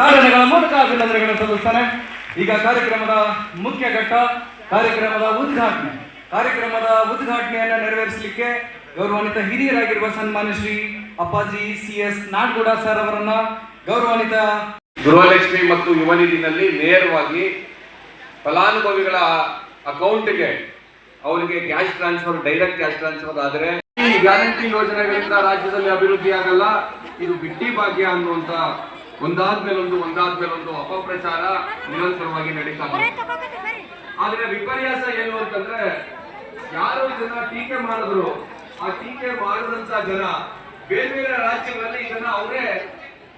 ಸಾಧನೆಗಳ ಮೂಲಕ ಅಭಿನಂದನೆಗಳನ್ನು ಸಲ್ಲಿಸ್ತಾನೆ. ಈಗ ಕಾರ್ಯಕ್ರಮದ ಮುಖ್ಯ ಘಟ್ಟ ಕಾರ್ಯಕ್ರಮದ ಉದ್ಘಾಟನೆ. ಕಾರ್ಯಕ್ರಮದ ಉದ್ಘಾಟನೆಯನ್ನು ನೆರವೇರಿಸಲಿಕ್ಕೆ ಗೌರವಾನ್ವಿತ ಹಿರಿಯರಾಗಿರುವ ಸನ್ಮಾನ್ಯ ಶ್ರೀ ಅಪ್ಪಾಜಿ ಸಿ ಎಸ್ ನಾಡಗೌಡ ಸರ್ ಅವರನ್ನ ಗೌರವಾನ್ವಿತ ಗೃಹಲಕ್ಷ್ಮಿ ಮತ್ತು ಯುವ ನಿಧಿನಲ್ಲಿ ನೇರವಾಗಿ ಫಲಾನುಭವಿಗಳ ಅಕೌಂಟ್ಗೆ ಅವರಿಗೆ cash transfer, direct cash transfer ಆದರೆ ಈ ಗ್ಯಾರಂಟಿ ಯೋಜನೆಗಳಿಂದ ರಾಜ್ಯದಲ್ಲಿ ಅಭಿವೃದ್ಧಿ ಆಗಲ್ಲ ಇದು ಬಿಟ್ಟಿ ಭಾಗ್ಯ ಅನ್ನುವಂತ ಒಂದಾದ್ಮೇಲೆ ಒಂದು ಒಂದಾದ್ಮೇಲೆ ಒಂದು ಅಪಪ್ರಚಾರ ನಿರಂತರವಾಗಿ ನಡೀತಾ ಇದೆ. ಆದ್ರೆ ವಿಪರ್ಯಾಸ ಏನು ಅಂತಂದ್ರೆ ಯಾರು ಇದನ್ನ ಟೀಕೆ ಮಾಡಿದ್ರು ಆ ಟೀಕೆ ಮಾಡಿದಂತ ಜನ ಬೇರೆ ಬೇರೆ ರಾಜ್ಯಗಳಲ್ಲಿ ಇದನ್ನ ಅವರೇ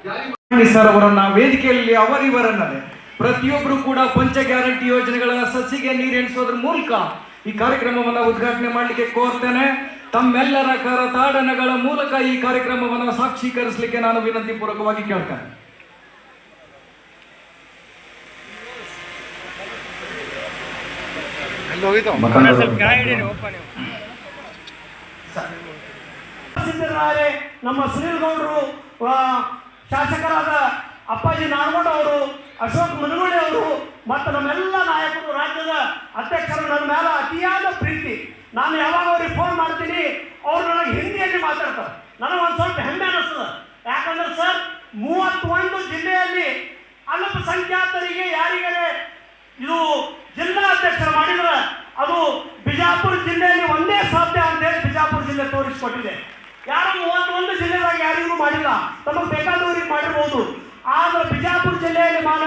ಜಾರಿ ಮಾಡಿ ಸರ್ ಅವರನ್ನ ವೇದಿಕೆಯಲ್ಲಿ ಅವರಿವರನ್ನದೇ. ಪ್ರತಿಯೊಬ್ಬರು ಕೂಡ ಪಂಚ ಗ್ಯಾರಂಟಿ ಯೋಜನೆಗಳ ಸಸಿಗೆ ನೀರೆಣಿಸೋದ್ರ ಮೂಲಕ ಈ ಕಾರ್ಯಕ್ರಮವನ್ನ ಉದ್ಘಾಟನೆ ಮಾಡಲಿಕ್ಕೆ ಕೋರ್ತೇನೆ. ತಮ್ಮೆಲ್ಲರ ಕರತಾಡನಗಳ ಮೂಲಕ ಈ ಕಾರ್ಯಕ್ರಮವನ್ನು ಸಾಕ್ಷೀಕರಿಸಲಿಕ್ಕೆ ನಾನು ವಿನಂತಿ ಪೂರ್ವಕವಾಗಿ ಕೇಳ್ತೇನೆ. ಸಿದ್ದರಾಮಯ್ಯ ನಮ್ಮ ಸುನೀಲ್ ಗೌಡರು ಆ, ಶಾಸಕರಾದ ಅಪ್ಪಾಜಿ ನಾಡಗೌಡ ಅವರು ಅಶೋಕ್ ಮನಗೂಳಿ ಅವರು ಮತ್ತು ನಮ್ಮೆಲ್ಲ ನಾಯಕರು ರಾಜ್ಯದ ಅಧ್ಯಕ್ಷರು ನನ್ನ ಮೇಲೆ ಅತಿಯಾದ ಪ್ರೀತಿ. ನಾನು ಯಾವಾಗ ಅವ್ರಿಗೆ ಫೋನ್ ಮಾಡ್ತೀನಿ ಅವ್ರು ನನಗೆ ಹಿಂದಿಯಲ್ಲಿ ಮಾತಾಡ್ತಾರೆ. ನನಗೆ ಒಂದು ಸ್ವಲ್ಪ ಹೆಮ್ಮೆ ಅನ್ನಿಸ್ತದೆ ಯಾಕಂದ್ರೆ ಸರ್ ಮೂವತ್ತೊಂದು ಜಿಲ್ಲೆಯಲ್ಲಿ ಅಲ್ಪಸಂಖ್ಯಾತರಿಗೆ ಯಾರಿಗಾರೆ ಇದು ಜಿಲ್ಲಾ ಅಧ್ಯಕ್ಷರ ಮಾಡಿದ್ರೆ ಅದು ಬಿಜಾಪುರ ಜಿಲ್ಲೆಯಲ್ಲಿ ಒಂದೇ ಸಾಧ್ಯ ಅಂತೇಳಿ ಬಿಜಾಪುರ ಜಿಲ್ಲೆ ತೋರಿಸಿಕೊಟ್ಟಿದೆ. ಯಾರು ಮೂವತ್ತೊಂದು ಜಿಲ್ಲೆದಾಗ ಯಾರಿಗೂ ಮಾಡಿಲ್ಲ. ತಮಗೆ ಬೇಕಾದವರಿಗೆ ಮಾಡಿರ್ಬೋದು. ಆದ್ರೆ ಬಿಜಾಪುರ ಜಿಲ್ಲೆಯಲ್ಲಿ ಮಾನ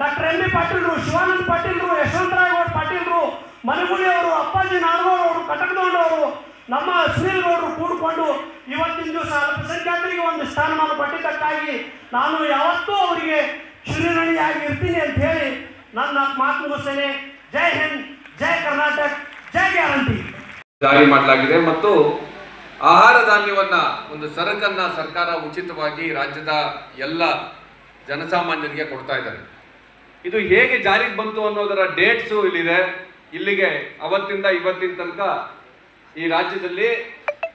ಡಾಕ್ಟರ್ ಎಂ ಬಿ ಪಾಟೀಲ್ರು, ಶಿವಾನಂದ ಪಾಟೀಲ್ರು ಯಶವಂತರಾಯಗೌಡ ಪಾಟೀಲ್ರು, ಮನಗುಳಿ ಅವರು, ಅಪ್ಪಾಜಿ ನಾಡಗೌಡ ಅವರು ಕಟಕದೌಡವರು ನಮ್ಮ ಸುನೀಲ್ ಗೌಡರು ಕೂಡಿಕೊಂಡು ಇವತ್ತಿನ ದಿವಸ ಅಲ್ಪಸಂಖ್ಯಾತರಿಗೆ ಒಂದು ಸ್ಥಾನಮಾನ ಪಟ್ಟಿದ್ದಕ್ಕಾಗಿ ನಾನು ಯಾವತ್ತೂ ಅವರಿಗೆ ಶಿವನಣಿಯಾಗಿ ಇರ್ತೀನಿ ಅಂತ ಹೇಳಿ ನನ್ನ ಮಾತು ಜೈ ಹಿಂದ್, ಜೈ ಕರ್ನಾಟಕ, ಜೈ ಗ್ಯಾರಂಟಿ. ಜಾರಿ ಮಾಡಲಾಗಿದೆ ಮತ್ತು ಆಹಾರ ಧಾನ್ಯವನ್ನ ಒಂದು ಸರಕನ್ನ ಸರ್ಕಾರ ಉಚಿತವಾಗಿ ರಾಜ್ಯದ ಎಲ್ಲ ಜನಸಾಮಾನ್ಯರಿಗೆ ಕೊಡ್ತಾ ಇದ್ದಾರೆ. ಇದು ಹೇಗೆ ಜಾರಿಗೆ ಬಂತು ಅನ್ನೋದರ ಡೇಟ್ಸು ಇಲ್ಲಿದೆ. ಇಲ್ಲಿಗೆ ಅವತ್ತಿಂದ ಇವತ್ತಿನ ತನಕ ಈ ರಾಜ್ಯದಲ್ಲಿ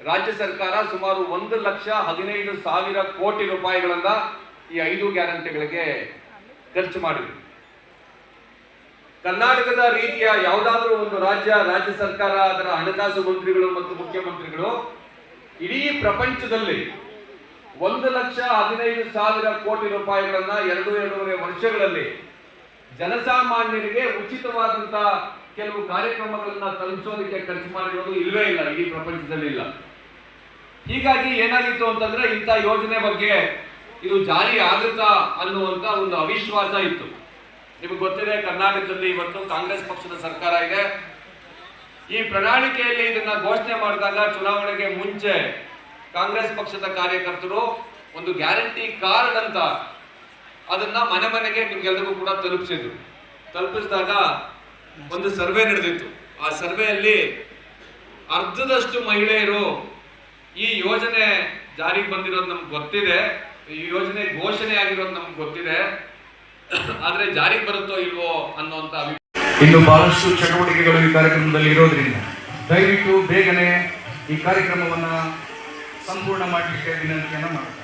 ರಾಜ್ಯ ಸರ್ಕಾರ ಸುಮಾರು ಒಂದು ಲಕ್ಷ ಹದಿನೈದು ಸಾವಿರ ಕೋಟಿ ರೂಪಾಯಿಗಳನ್ನ ಈ ಐದು ಗ್ಯಾರಂಟಿಗಳಿಗೆ ಖರ್ಚು ಮಾಡಿದೆ. ಕರ್ನಾಟಕದ ರೀತಿಯ ಯಾವುದಾದ್ರೂ ಒಂದು ರಾಜ್ಯ ರಾಜ್ಯ ಸರ್ಕಾರ, ಅದರ ಹಣಕಾಸು ಮಂತ್ರಿಗಳು ಮತ್ತು ಮುಖ್ಯಮಂತ್ರಿಗಳು, ಇಡೀ ಪ್ರಪಂಚದಲ್ಲಿ ಒಂದು ಲಕ್ಷ ಹದಿನೈದು ಸಾವಿರ ಕೋಟಿ ರೂಪಾಯಿಗಳನ್ನ ಎರಡು ಎರಡೂವರೆ ವರ್ಷಗಳಲ್ಲಿ ಜನಸಾಮಾನ್ಯರಿಗೆ ಉಚಿತವಾದಂತಹ ಕೆಲವು ಕಾರ್ಯಕ್ರಮಗಳನ್ನ ತಲುಪಿಸೋದಕ್ಕೆ ಖರ್ಚು ಮಾಡಿರೋದು ಇಲ್ಲವೇ ಇಲ್ಲ, ಇಡೀ ಪ್ರಪಂಚದಲ್ಲಿ ಇಲ್ಲ. ಹೀಗಾಗಿ ಏನಾಗಿತ್ತು ಅಂತಂದ್ರೆ ಇಂಥ ಯೋಜನೆ ಬಗ್ಗೆ ಇದು ಜಾರಿ ಆಗುತ್ತಾ ಅನ್ನುವಂತ ಒಂದು ಅವಿಶ್ವಾಸ ಇತ್ತು. ನಿಮಗೆ ಗೊತ್ತಿದೆ, ಕರ್ನಾಟಕದಲ್ಲಿ ಇವತ್ತು ಕಾಂಗ್ರೆಸ್ ಪಕ್ಷದ ಸರ್ಕಾರ ಇದೆ. ಈ ಪ್ರಣಾಳಿಕೆಯಲ್ಲಿ ಇದನ್ನ ಘೋಷಣೆ ಮಾಡಿದಾಗ ಚುನಾವಣೆಗೆ ಮುಂಚೆ ಕಾಂಗ್ರೆಸ್ ಪಕ್ಷದ ಕಾರ್ಯಕರ್ತರು ಒಂದು ಗ್ಯಾರಂಟಿ ಕಾರ್ಡ್ ಅಂತ ಅದನ್ನ ಮನೆ ಮನೆಗೆ ನಿಮ್ಗೆಲ್ರಿಗೂ ಕೂಡ ತಲುಪಿಸಿದ್ರು. ತಲುಪಿಸಿದಾಗ ಒಂದು ಸರ್ವೆ ನಡೆದಿತ್ತು. ಆ ಸರ್ವೆಯಲ್ಲಿ ಅರ್ಧದಷ್ಟು ಮಹಿಳೆಯರು ಈ ಯೋಜನೆ ಜಾರಿಗೆ ಬಂದಿರೋದು ನಮ್ಗೆ ಗೊತ್ತಿದೆ. ಈ ಯೋಜನೆ ಘೋಷಣೆ ಆಗಿರೋದು ನಮ್ಗೆ ಗೊತ್ತಿದೆ. ಆದ್ರೆ ಜಾರಿಗೆ ಬರುತ್ತೋ ಇಲ್ವೋ ಅನ್ನುವಂತ ಇನ್ನು ಬಹಳಷ್ಟು ಚಟುವಟಿಕೆಗಳು ಈ ಕಾರ್ಯಕ್ರಮದಲ್ಲಿ ಇರೋದ್ರಿಂದ ದಯವಿಟ್ಟು ಬೇಗನೆ ಈ ಕಾರ್ಯಕ್ರಮವನ್ನ ಸಂಪೂರ್ಣ ಮಾಡಲಿಕ್ಕೆ ವಿನಂತಿಯನ್ನು ಮಾಡ್ತಾರೆ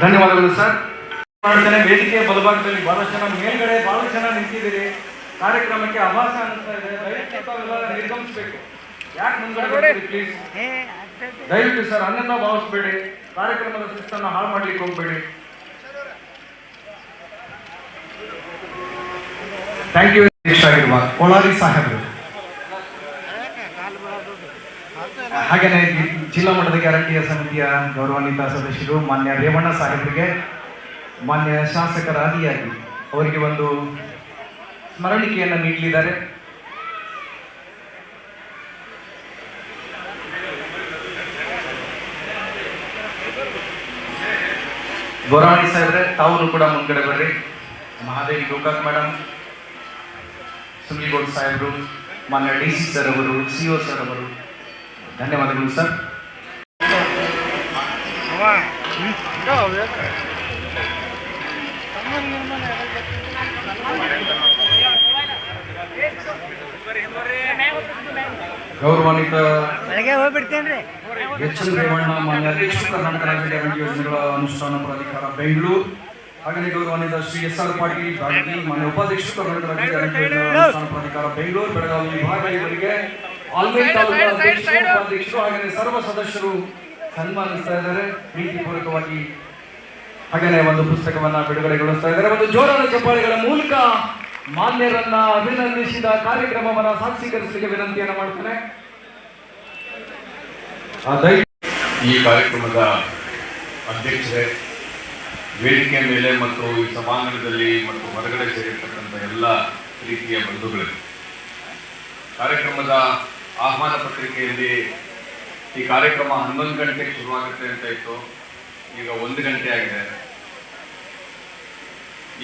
ಧನ್ಯವಾದಗಳು ಸರ್. ಮಾಡ್ತೇನೆ. ವೇದಿಕೆಯ ಬಲಭಾಗದಲ್ಲಿ ಬಹಳಷ್ಟು ಜನ ಮೇಲ್ಗಡೆ ಬಹಳಷ್ಟು ಜನ ನಿಂತಿದ್ದೀರಿ. ಕಾರ್ಯಕ್ರಮಕ್ಕೆ ಆಭಾಸ ಅನ್ನಿಸ್ತಾ ಇದೆ. ದಯವಿಟ್ಟು ನಿರ್ಗಮಿಸಬೇಕು. ಯಾಕೆ ಮುಂದೆ ಪ್ಲೀಸ್ ದಯವಿಟ್ಟು ಸರ್ ಅನ್ನನ್ನ ಭಾವಿಸ್ಬೇಡಿ. ಕಾರ್ಯಕ್ರಮದ ಶಿಸ್ತನ್ನು ಹಾಳು ಮಾಡ್ಲಿಕ್ಕೆ ಹೋಗ್ಬೇಡಿ. ಥ್ಯಾಂಕ್ ಯು ಆಗಿರುವ ಕೋಳಾರಿ ಸಾಹೇಬರು. ಹಾಗೇನೆ ಜಿಲ್ಲಾ ಮಟ್ಟದ ಗ್ಯಾರಂಟಿಯ ಸಮಿತಿಯ ಗೌರವಾನ್ವಿತ ಸದಸ್ಯರು ಮಾನ್ಯ ರೇವಣ್ಣ ಸಾಹೇಬರಿಗೆ, ಮಾನ್ಯ ಶಾಸಕರ ಆದಿಯಾಗಿ ಅವರಿಗೆ ಒಂದು ಸ್ಮರಣಿಕೆಯನ್ನು ನೀಡಲಿದ್ದಾರೆ. ಗೌರವಾಣಿ ಸಾಹೇಬ್ರೆ ತಾವು ಕೂಡ ಮುಂದ್ಗಡೆ ಬರ್ರಿ. ಮಹಾದೇವಿ ಗೋಕಾಕ್ ಮೇಡಮ್ ಸುನಿಲ್ ಸಾಹೇಬ್ರು, ಮಾನ್ಯ ಡಿ ಸಿ ಸರ್ ಅವರು, ಸಿ ಒ ಸರ್ ಅವರು, ಧನ್ಯವಾದಗಳು ಸರ್. ಗೌರವಾನ್ವಿತ ಎಚ್ ರೇವಣ್ಣ ಮಾನ್ಯ ಅಧ್ಯಕ್ಷರು ಕರ್ನಾಟಕ ರಾಜ್ಯ ಯೋಜನೆಗಳ ಅನುಷ್ಠಾನ ಪ್ರಾಧಿಕಾರ ಬೆಂಗಳೂರು. ಹಾಗೆಯೇ ಗೌರವಾನ್ವಿತ ಶ್ರೀ ಎಸ್ ಆರ್ ಪಾಟೀಲ್ ಬಾಗಿ ಮಾನ್ಯ ಉಪಾಧ್ಯಕ್ಷ ಕರ್ನಾಟಕ ರಾಜ್ಯ ಅನುಷ್ಠಾನ ಪ್ರಾಧಿಕಾರ ಬೆಂಗಳೂರು ಬೆಳಗಾವಿ ವಿಭಾಗ ಇವರಿಗೆ ತಾಲೂಕು ಅಧ್ಯಕ್ಷರು ಉಪಾಧ್ಯಕ್ಷರು ಹಾಗೆಯೇ ಸರ್ವ ಸದಸ್ಯರು ಸನ್ಮಾನಿಸ್ತಾ ಇದ್ದಾರೆ. ಪ್ರೀತಿಪೂರ್ವಕವಾಗಿ ಹಾಗೆಯೇ ಒಂದು ಪುಸ್ತಕವನ್ನು ಬಿಡುಗಡೆಗೊಳಿಸ್ತಾ ಇದ್ದಾರೆ. ಒಂದು ಜೋರಾದ ಚಪ್ಪಾಳಿಗಳ ಮೂಲಕ ಮಾನ್ಯರನ್ನ ಅಭಿನಂದಿಸಿದ ಕಾರ್ಯಕ್ರಮವನ್ನ ಸಾಕ್ಷೀಕರಿಸಲಿಕ್ಕೆ ವಿನಂತಿಯನ್ನು ಮಾಡ್ತಾರೆ ಈ ಕಾರ್ಯಕ್ರಮದ ಅಧ್ಯಕ್ಷರೇ ವೇದಿಕೆ ಮೇಲೆ ಮತ್ತು ಈ ಸಭಾಂಗಣದಲ್ಲಿ ಮತ್ತು ಹೊರಗಡೆ ಸೇರಿರ್ತಕ್ಕಂಥ ಎಲ್ಲ ರೀತಿಯ ಬಂಧುಗಳಿವೆ ಕಾರ್ಯಕ್ರಮದ ಆಹ್ವಾನ ಪತ್ರಿಕೆಯಲ್ಲಿ ಈ ಕಾರ್ಯಕ್ರಮ ಹನ್ನೊಂದು ಗಂಟೆಗೆ ಶುರುವಾಗುತ್ತೆ ಅಂತ ಇತ್ತು. ಈಗ ಒಂದು ಗಂಟೆ ಆಗಿದೆ.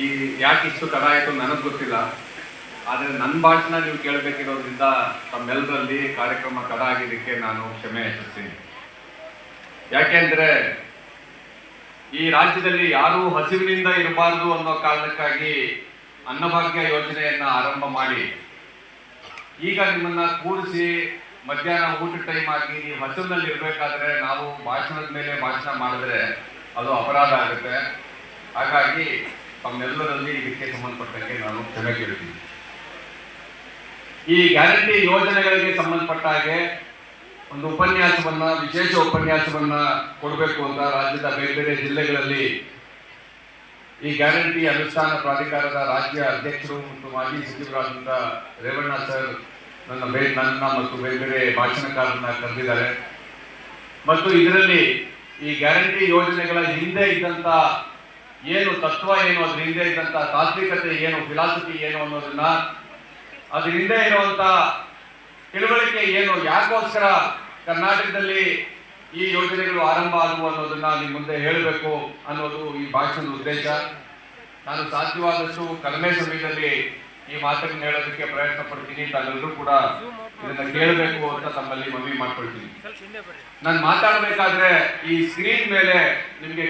ಈ ಯಾಕೆ ಇಷ್ಟು ತಡ ಆಯಿತು ನನಗೆ ಗೊತ್ತಿಲ್ಲ. ಆದರೆ ನನ್ನ ಭಾಷಣ ನೀವು ಕೇಳಬೇಕಿರೋದ್ರಿಂದ ತಮ್ಮೆಲ್ಲರಲ್ಲಿ ಕಾರ್ಯಕ್ರಮ ತಡ ಆಗಿದ್ದಕ್ಕೆ ನಾನು ಕ್ಷಮೆ ಹೆಚ್ಚಿಸ್ತೀನಿ ಯಾಕೆಂದ್ರೆ ಈ ರಾಜ್ಯದಲ್ಲಿ ಯಾರೂ ಹಸಿವಿನಿಂದ ಇರಬಾರದು ಅನ್ನೋ ಕಾರಣಕ್ಕಾಗಿ ಅನ್ನಭಾಗ್ಯ ಯೋಜನೆಯನ್ನ ಆರಂಭ ಮಾಡಿ. ಈಗ ನಿಮ್ಮನ್ನ ಕೂರಿಸಿ ಮಧ್ಯಾಹ್ನ ಊಟ ಟೈಮ್ ಆಗಿ ನೀವು ಹಸಿವಿನಲ್ಲಿ ಇರಬೇಕಾದ್ರೆ ನಾವು ಭಾಷಣದ ಮೇಲೆ ಭಾಷಣ ಮಾಡಿದ್ರೆ ಅದು ಅಪರಾಧ ಆಗುತ್ತೆ. ಹಾಗಾಗಿ ತಮ್ಮೆಲ್ಲರಲ್ಲಿ ಇದಕ್ಕೆ ಸಂಬಂಧಪಟ್ಟಂತೆ ನಾನು ಕ್ಷಮೆ ಕೇಳ್ತೀನಿ ಈ ಗ್ಯಾರಂಟಿ ಯೋಜನೆಗಳಿಗೆ ಸಂಬಂಧಪಟ್ಟ ಹಾಗೆ ಒಂದು ಉಪನ್ಯಾಸವನ್ನ, ವಿಶೇಷ ಉಪನ್ಯಾಸವನ್ನ ಕೊಡಬೇಕು ಅಂತ ರಾಜ್ಯದ ಬೇರೆ ಬೇರೆ ಜಿಲ್ಲೆಗಳಲ್ಲಿ ಈ ಗ್ಯಾರಂಟಿ ಅನುಷ್ಠಾನ ಪ್ರಾಧಿಕಾರದ ರಾಜ್ಯ ಅಧ್ಯಕ್ಷರು ಮತ್ತು ಮಾಜಿ ಸಚಿವರಾದಂಥ ರೇವಣ್ಣ ಸರ್ ನನ್ನ ಬೇ, ನನ್ನ ಮತ್ತು ಬೇರೆ ಬೇರೆ ಭಾಷಣಕಾರರನ್ನ ಕರೆದಿದ್ದಾರೆ. ಮತ್ತು ಇದರಲ್ಲಿ ಈ ಗ್ಯಾರಂಟಿ ಯೋಜನೆಗಳ ಹಿಂದೆ ಇದ್ದಂತ ಏನು ತತ್ವ ಏನು ಅದ್ರ ಹಿಂದೆ ಇದ್ದಂತ ತಾತ್ವಿಕತೆ ಏನು ಫಿಲಾಸಫಿ ಏನು ಅನ್ನೋದನ್ನ ಅದ್ರ ಹಿಂದೆ ಇರುವಂತ ತಿಳುವಳಿಕೆ ಏನು ಯಾಕೋಸ್ಕರ ಕರ್ನಾಟಕದಲ್ಲಿ ಈ ಯೋಜನೆಗಳು ಆರಂಭ ಆಗುವ ಅನ್ನೋದನ್ನ ನಿಮ್ಮ ಮುಂದೆ ಹೇಳಬೇಕು ಅನ್ನೋದು ಈ ಭಾಷಣದ ಉದ್ದೇಶ. ನಾನು ಸಾಧ್ಯವಾದಷ್ಟು ಕಡಿಮೆ ಸಮಯದಲ್ಲಿ ಈ ಮಾತನ್ನು ಹೇಳೋದಕ್ಕೆ ಪ್ರಯತ್ನ ಪಡ್ತೀನಿ. ತಾವೆಲ್ಲರೂ ಕೂಡ ಇದನ್ನ ಕೇಳಬೇಕು ಅಂತ ತಮ್ಮಲ್ಲಿ ಮನವಿ ಮಾಡ್ಕೊಳ್ತೀನಿ. ನಾನು ಮಾತಾಡಬೇಕಾದ್ರೆ ಈ ಸ್ಕ್ರೀನ್ ಮೇಲೆ ನಿಮಗೆ